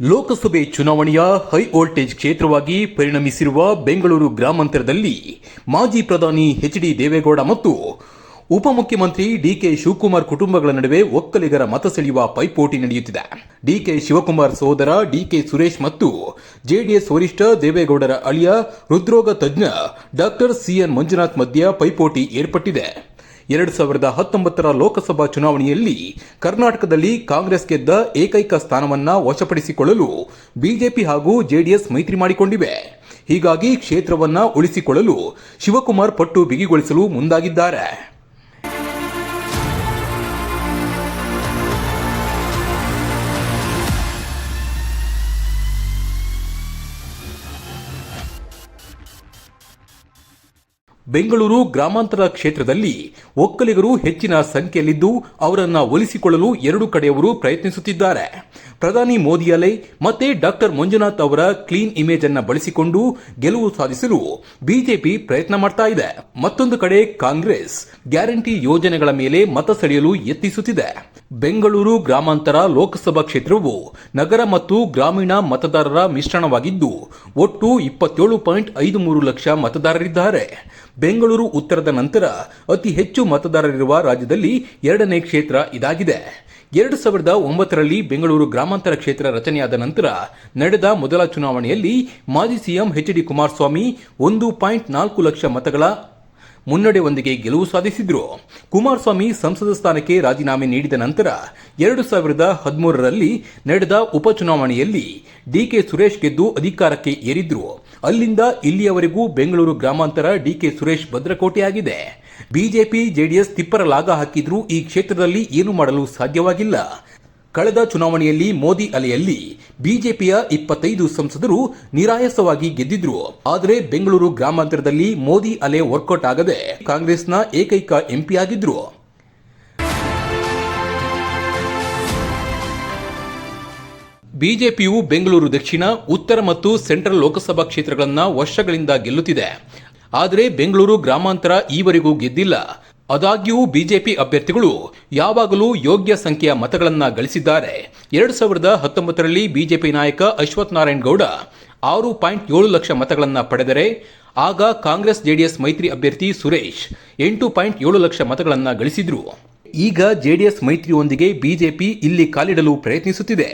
ಲೋಕಸಭೆ ಚುನಾವಣೆಯ high voltage ಕ್ಷೇತ್ರವಾಗಿ ಪರಿಣಮಿಸಿರುವ ಬೆಂಗಳೂರು ಗ್ರಾಮಾಂತರದಲ್ಲಿ ಮಾಜಿ ಪ್ರಧಾನಿ ಎಚ್ ಡಿ ದೇವೇಗೌಡ ಮತ್ತು ಉಪಮುಖ್ಯಮಂತ್ರಿ ಡಿಕೆ ಶಿವಕುಮಾರ್ ಕುಟುಂಬಗಳ ನಡುವೆ ಒಕ್ಕಲಿಗರ ಮತ ಸೆಳೆಯುವ ಪೈಪೋಟಿ ನಡೆಯುತ್ತಿದೆ. ಡಿಕೆ ಶಿವಕುಮಾರ್ ಸಹೋದರ ಡಿಕೆ ಸುರೇಶ್ ಮತ್ತು ಜೆಡಿಎಸ್ ವರಿಷ್ಠ ದೇವೇಗೌಡರ ಅಳಿಯ ಹೃದ್ರೋಗ ತಜ್ಞ ಡಾಕ್ಟರ್ ಸಿಎನ್ ಮಂಜುನಾಥ್ ಮಧ್ಯ ಪೈಪೋಟಿ ಏರ್ಪಟ್ಟಿದೆ. ಎರಡು ಸಾವಿರದ ಹತ್ತೊಂಬತ್ತರ ಲೋಕಸಭಾ ಚುನಾವಣೆಯಲ್ಲಿ ಕರ್ನಾಟಕದಲ್ಲಿ ಕಾಂಗ್ರೆಸ್ ಗೆದ್ದ ಏಕೈಕ ಸ್ಥಾನವನ್ನ ವಶಪಡಿಸಿಕೊಳ್ಳಲು ಬಿಜೆಪಿ ಹಾಗೂ ಜೆಡಿಎಸ್ ಮೈತ್ರಿ ಮಾಡಿಕೊಂಡಿವೆ. ಹೀಗಾಗಿ ಕ್ಷೇತ್ರವನ್ನ ಉಳಿಸಿಕೊಳ್ಳಲು ಶಿವಕುಮಾರ್ ಪಟ್ಟು ಬಿಗಿಗೊಳಿಸಲು ಮುಂದಾಗಿದ್ದಾರೆ. ಬೆಂಗಳೂರು ಗ್ರಾಮಾಂತರ ಕ್ಷೇತ್ರದಲ್ಲಿ ಒಕ್ಕಲಿಗರು ಹೆಚ್ಚಿನ ಸಂಖ್ಯೆಯಲ್ಲಿದ್ದು ಅವರನ್ನು ಒಲಿಸಿಕೊಳ್ಳಲು ಎರಡು ಕಡೆಯವರು ಪ್ರಯತ್ನಿಸುತ್ತಿದ್ದಾರೆ. ಪ್ರಧಾನಿ ಮೋದಿ ಅಲೆ ಮತ್ತೆ ಡಾಕ್ಟರ್ ಮಂಜುನಾಥ್ ಅವರ ಕ್ಲೀನ್ ಇಮೇಜ್ ಅನ್ನು ಬಳಸಿಕೊಂಡು ಗೆಲುವು ಸಾಧಿಸಲು ಬಿಜೆಪಿ ಪ್ರಯತ್ನ ಮಾಡ್ತಾ ಇದೆ. ಮತ್ತೊಂದು ಕಡೆ ಕಾಂಗ್ರೆಸ್ ಗ್ಯಾರಂಟಿ ಯೋಜನೆಗಳ ಮೇಲೆ ಮತ ಸೆಳೆಯಲು ಯತ್ನಿಸುತ್ತಿದೆ. ಬೆಂಗಳೂರು ಗ್ರಾಮಾಂತರ ಲೋಕಸಭಾ ಕ್ಷೇತ್ರವು ನಗರ ಮತ್ತು ಗ್ರಾಮೀಣ ಮತದಾರರ ಮಿಶ್ರಣವಾಗಿದ್ದು, ಒಟ್ಟು ಇಪ್ಪತ್ತೇಳು ಪಾಯಿಂಟ್ ಐದು ಮೂರು ಲಕ್ಷ ಮತದಾರರಿದ್ದಾರೆ. ಬೆಂಗಳೂರು ಉತ್ತರದ ನಂತರ ಅತಿ ಹೆಚ್ಚು ಮತದಾರರಿರುವ ರಾಜ್ಯದಲ್ಲಿ ಎರಡನೇ ಕ್ಷೇತ್ರ ಇದಾಗಿದೆ. ಎರಡು ಸಾವಿರದ ಒಂಬತ್ತರಲ್ಲಿ ಬೆಂಗಳೂರು ಗ್ರಾಮಾಂತರ ಕ್ಷೇತ್ರ ರಚನೆಯಾದ ನಂತರ ನಡೆದ ಮೊದಲ ಚುನಾವಣೆಯಲ್ಲಿ ಮಾಜಿ ಸಿಎಂ ಎಚ್ ಡಿ ಕುಮಾರಸ್ವಾಮಿ ಒಂದು ಪಾಯಿಂಟ್ ನಾಲ್ಕು ಲಕ್ಷ ಮತಗಳ ಮುನ್ನಡೆಯೊಂದಿಗೆ ಗೆಲುವು ಸಾಧಿಸಿದ್ರು. ಕುಮಾರಸ್ವಾಮಿ ಸಂಸದ ಸ್ಥಾನಕ್ಕೆ ರಾಜೀನಾಮೆ ನೀಡಿದ ನಂತರ ಎರಡು ಸಾವಿರದ ಹದಿಮೂರರಲ್ಲಿ ನಡೆದ ಉಪಚುನಾವಣೆಯಲ್ಲಿ ಡಿಕೆ ಸುರೇಶ್ ಗೆದ್ದು ಅಧಿಕಾರಕ್ಕೆ ಏರಿದ್ರು. ಅಲ್ಲಿಂದ ಇಲ್ಲಿಯವರೆಗೂ ಬೆಂಗಳೂರು ಗ್ರಾಮಾಂತರ ಡಿಕೆ ಸುರೇಶ್ ಭದ್ರಕೋಟೆಯಾಗಿದೆ. ಬಿಜೆಪಿ, ಜೆಡಿಎಸ್ ತಿಪ್ಪರ ಲಾಗ ಹಾಕಿದ್ರೂ ಈ ಕ್ಷೇತ್ರದಲ್ಲಿ ಏನು ಮಾಡಲು ಸಾಧ್ಯವಾಗಿಲ್ಲ. ಕಳೆದ ಚುನಾವಣೆಯಲ್ಲಿ ಮೋದಿ ಅಲೆಯಲ್ಲಿ ಬಿಜೆಪಿಯ ಇಪ್ಪತ್ತೈದು ಸಂಸದರು ನಿರಾಯಾಸವಾಗಿ ಗೆದ್ದಿದ್ರು. ಆದರೆ ಬೆಂಗಳೂರು ಗ್ರಾಮಾಂತರದಲ್ಲಿ ಮೋದಿ ಅಲೆ ವರ್ಕೌಟ್ ಆಗದೆ ಕಾಂಗ್ರೆಸ್ನ ಏಕೈಕ ಎಂಪಿಯಾಗಿದ್ರು ಬಿಜೆಪಿಯು ಬೆಂಗಳೂರು ದಕ್ಷಿಣ, ಉತ್ತರ ಮತ್ತು ಸೆಂಟ್ರಲ್ ಲೋಕಸಭಾ ಕ್ಷೇತ್ರಗಳನ್ನು ವರ್ಷಗಳಿಂದ ಗೆಲ್ಲುತ್ತಿದೆ. ಆದರೆ ಬೆಂಗಳೂರು ಗ್ರಾಮಾಂತರ ಈವರೆಗೂ ಗೆದ್ದಿಲ್ಲ. ಆದಾಗ್ಯೂ ಬಿಜೆಪಿ ಅಭ್ಯರ್ಥಿಗಳು ಯಾವಾಗಲೂ ಯೋಗ್ಯ ಸಂಖ್ಯೆಯ ಮತಗಳನ್ನು ಗಳಿಸಿದ್ದಾರೆ. ಎರಡು ಸಾವಿರದ ಹತ್ತೊಂಬತ್ತರಲ್ಲಿ ಬಿಜೆಪಿ ನಾಯಕ ಅಶ್ವಥ್ ನಾರಾಯಣ್ ಗೌಡ ಆರು ಪಾಯಿಂಟ್ ಏಳು ಲಕ್ಷ ಮತಗಳನ್ನು ಪಡೆದರೆ, ಆಗ ಕಾಂಗ್ರೆಸ್ ಜೆಡಿಎಸ್ ಮೈತ್ರಿ ಅಭ್ಯರ್ಥಿ ಸುರೇಶ್ ಎಂಟು ಪಾಯಿಂಟ್ ಏಳು ಲಕ್ಷ ಮತಗಳನ್ನು ಗಳಿಸಿದ್ರು. ಈಗ ಜೆಡಿಎಸ್ ಮೈತ್ರಿಯೊಂದಿಗೆ ಬಿಜೆಪಿ ಇಲ್ಲಿ ಕಾಲಿಡಲು ಪ್ರಯತ್ನಿಸುತ್ತಿದೆ.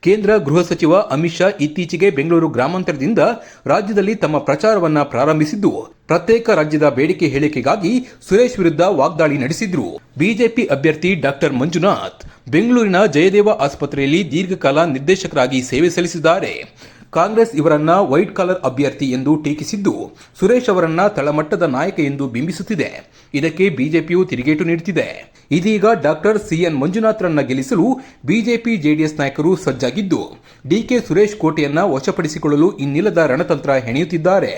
ಕೇಂದ್ರ ಗೃಹ ಸಚಿವ ಅಮಿತ್ ಶಾ ಇತ್ತೀಚೆಗೆ ಬೆಂಗಳೂರು ಗ್ರಾಮಾಂತರದಿಂದ ರಾಜ್ಯದಲ್ಲಿ ತಮ್ಮ ಪ್ರಚಾರವನ್ನ ಪ್ರಾರಂಭಿಸಿದ್ದು. ಪ್ರತ್ಯೇಕ ರಾಜ್ಯದ ಬೇಡಿಕೆ ಹೇಳಿಕೆಗಾಗಿ ಸುರೇಶ್ ವಿರುದ್ಧ ವಾಗ್ದಾಳಿ ನಡೆಸಿದ್ರು. ಬಿಜೆಪಿ ಅಭ್ಯರ್ಥಿ ಡಾಕ್ಟರ್ ಮಂಜುನಾಥ್ ಬೆಂಗಳೂರಿನ ಜಯದೇವ ಆಸ್ಪತ್ರೆಯಲ್ಲಿ ದೀರ್ಘಕಾಲ ನಿರ್ದೇಶಕರಾಗಿ ಸೇವೆ ಸಲ್ಲಿಸಿದ್ದಾರೆ. ಕಾಂಗ್ರೆಸ್ ಇವರನ್ನ ವೈಟ್ ಕಾಲರ್ ಅಭ್ಯರ್ಥಿ ಎಂದು ಟೀಕಿಸಿದ್ದು, ಸುರೇಶ್ ಅವರನ್ನ ತಳಮಟ್ಟದ ನಾಯಕ ಎಂದು ಬಿಂಬಿಸುತ್ತಿದೆ. ಇದಕ್ಕೆ ಬಿಜೆಪಿಯು ತಿರುಗೇಟು ನೀಡುತ್ತಿದೆ. ಇದೀಗ ಡಾಕ್ಟರ್ ಸಿಎನ್ ಮಂಜುನಾಥ್ರನ್ನ ಗೆಲ್ಲಿಸಲು ಬಿಜೆಪಿ ಜೆಡಿಎಸ್ ನಾಯಕರು ಸಜ್ಜಾಗಿದ್ದು ಡಿಕೆ ಸುರೇಶ್ ಕೋಟೆಯನ್ನ ವಶಪಡಿಸಿಕೊಳ್ಳಲು ಇನ್ನಿಲ್ಲದ ರಣತಂತ್ರ ಹೆಣೆಯುತ್ತಿದ್ದಾರೆ.